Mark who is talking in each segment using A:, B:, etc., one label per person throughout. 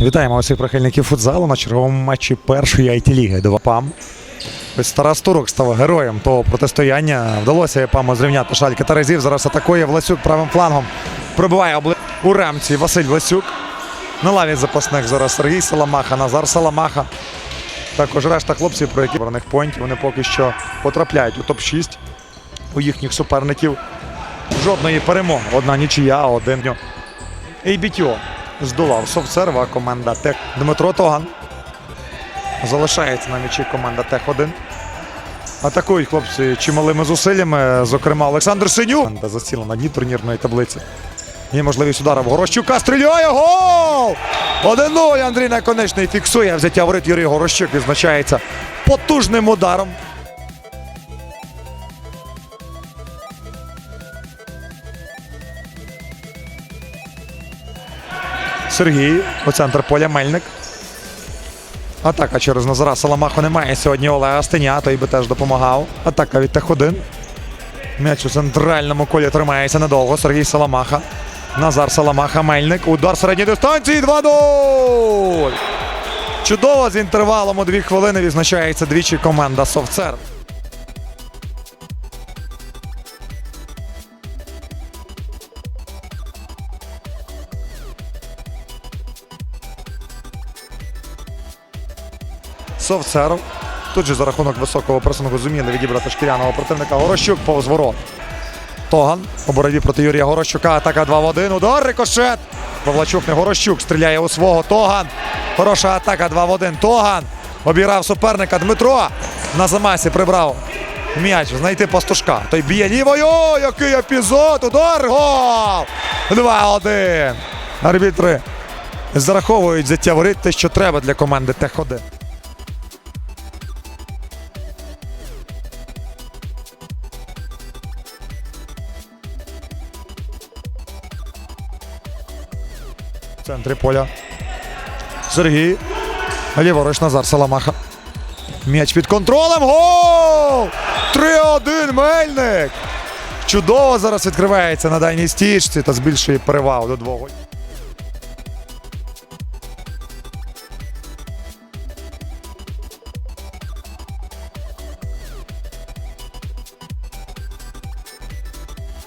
A: Вітаємо усіх прихильників футзалу на черговому матчі першої IT-ліги. Два ПАМ. Ось Тарас Турок став героєм того протистояння. Вдалося ПАМу зрівняти шальки Терезів. Зараз атакує Власюк правим флангом. Пробиває обли... у рамці Василь Власюк. На лаві запасних зараз Сергій Саламаха, Назар Саламаха. Також решта хлопців, про які браних поінтів, вони поки що потрапляють у топ-6 у їхніх суперників. Жодної перемоги. Одна нічия, один. дню. ABTO здолав софтсерва команда Тех. Дмитро Тоган. Залишається на м'ячі команда Тех-1. Атакують хлопці чималими зусиллями. Зокрема, Олександр Синюк. Команда засіла на дні турнірної таблиці. Є можливість удара в Горощука. Стріляє гол! 1-0 Андрій Наконечний фіксує взяття воріт Юрій Горощук. Відзначається потужним ударом. Сергій у центр поля Мельник. Атака через Назара Саламаху немає сьогодні Олега Стеня, той би теж допомагав. Атака від Тех-1. М'яч у центральному колі тримається недовго. Сергій Саламаха. Назар Саламаха, Мельник. Удар середньої дистанції 2-0. Чудово з інтервалом у дві хвилини відзначається двічі команда Совцер. Совцеров. Тут же за рахунок високого пресингу зуміли відібрати шкіряного противника Горощук повз ворот. Тоган у боротьбі проти Юрія Горощука. Атака 2 в 1. Удар рикошет. Павлачук не Горощук стріляє у свого. Тоган. Хороша атака 2 в 1. Тоган обіграв суперника Дмитро. На замасі прибрав м'яч. Знайти пастушка. Той б'є лівою. Який епізод. Удар. Гол. 2-1. Арбітри зараховують взяття те, що треба для команди Тех-1. Центрі поля. Сергій. Ліворуч Назар Саламаха. М'яч під контролем. Гол! 3-1 Мельник. Чудово зараз відкривається на дальній стічці та збільшує перевагу до двох. голів.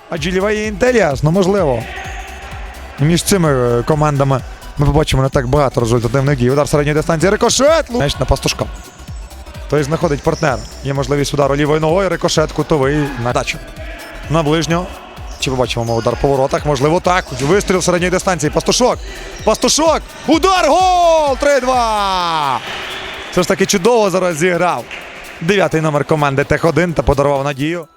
A: А Джилєва і Інтеліас, ну можливо. Між цими е, командами ми побачимо не так багато результативних дій. Удар середньої дистанції. Рикошет. М'яч на пастушка. Той знаходить партнер. Є можливість удару лівою ногою. Рикошет кутовий на дачу. На ближнього. Чи побачимо ми удар по воротах? Можливо, так. Вистріл середньої дистанції. Пастушок. Пастушок. Удар! Гол! 3-2! Все ж таки чудово зараз зіграв. Дев'ятий номер команди Тех-1 та подарував надію.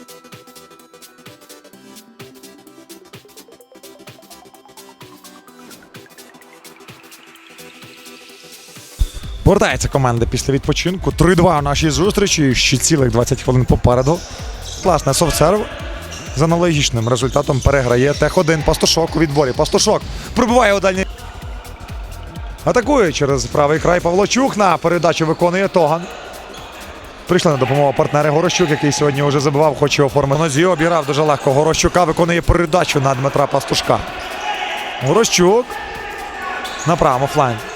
A: Повертається команда після відпочинку. 3-2 у нашій зустрічі. Ще цілих 20 хвилин попереду. Класний софтсерв. З аналогічним результатом переграє Тех-1. Пастушок у відборі. Пастушок пробиває у дальній. Атакує через правий край Павло Чухна. Передачу виконує Тоган. Прийшли на допомогу партнери Горощук, який сьогодні вже забивав, хоче оформити. Нозі обіграв дуже легко. Горощука виконує передачу на Дмитра Пастушка. Горощук на правому флангі.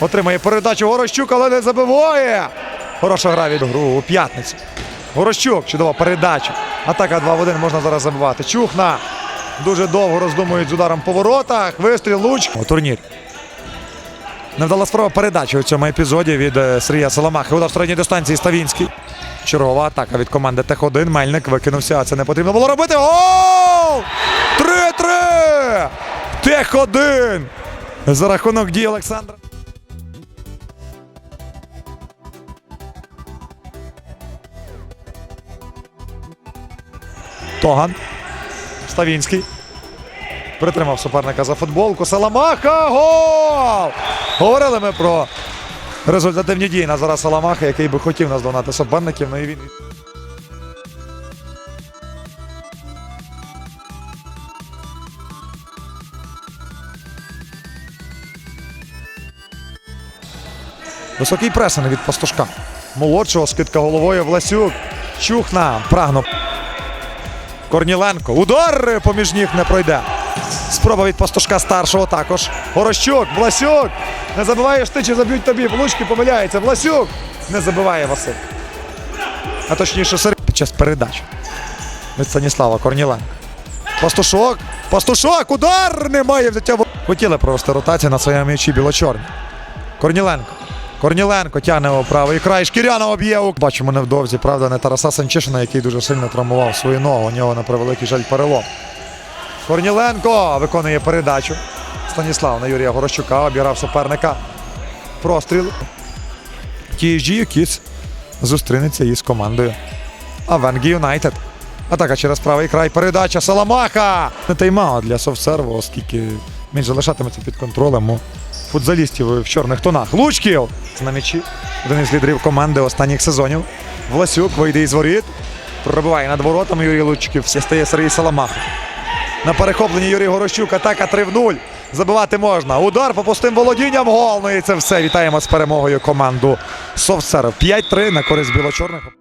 A: Отримає передачу Горощук, але не забиває. Хороша гра від гру у п'ятницю. Горощук, чудова передача. Атака 2 в 1 можна зараз забивати. Чухна. Дуже довго роздумують з ударом по воротах. Вистріл луч у турнірі. Невдала спроба передачі у цьому епізоді від е, Сергія Соломахи. Удар середньої дистанції Ставінський. Чергова атака від команди Тех-1. Мельник викинувся, а це не потрібно було робити. Гол! 3-3! Тех-1! За рахунок дій Олександра. Тоган. Ставінський. Притримав суперника за футболку. Саламаха! Гол! Говорили ми про результативні дії Назара Саламаха, який би хотів наздогнати суперників. Ну і він. Високий пресинг від пастушка. Молодшого скидка головою Власюк. Чухна. Прагнув. Корніленко. Удар поміж ніг не пройде. Спроба від пастушка старшого також. Горощук, Власюк. Не забиваєш ти, чи заб'ють тобі. Влучки помиляється. Власюк. Не забиває Василь. А точніше, Сергій під час передач. Від Станіслава Корніленка. Пастушок. Пастушок. Удар! Немає взяття. Хотіли провести ротацію на своєму м'ячі білочорні. Корніленко. Корніленко тягне у правий край. Шкірянов б'є. Бачимо невдовзі, правда, не Тараса Санчишина, який дуже сильно травмував свою ногу. У нього на превеликий жаль перелом. Корніленко виконує передачу. Станіслав на Юрія Горощука обіграв суперника. Простріл. TSG Kids зустрінеться із командою Авенгі Юнайтед. Атака через правий край. Передача Саламаха. Не тайм-аут для софтсерву, оскільки він залишатиметься під контролем у футзалістів в чорних тонах. Лучків на м'ячі. Один із лідерів команди останніх сезонів. Власюк вийде із воріт. Пробиває над воротами Юрій Лучків. Все стає Сергій Саламаха. На перехопленні Юрій Горощук. Атака 3 в 0. Забивати можна. Удар по пустим володінням. Гол. Ну і це все. Вітаємо з перемогою команду Софтсерв. 5-3 на користь біло-чорних.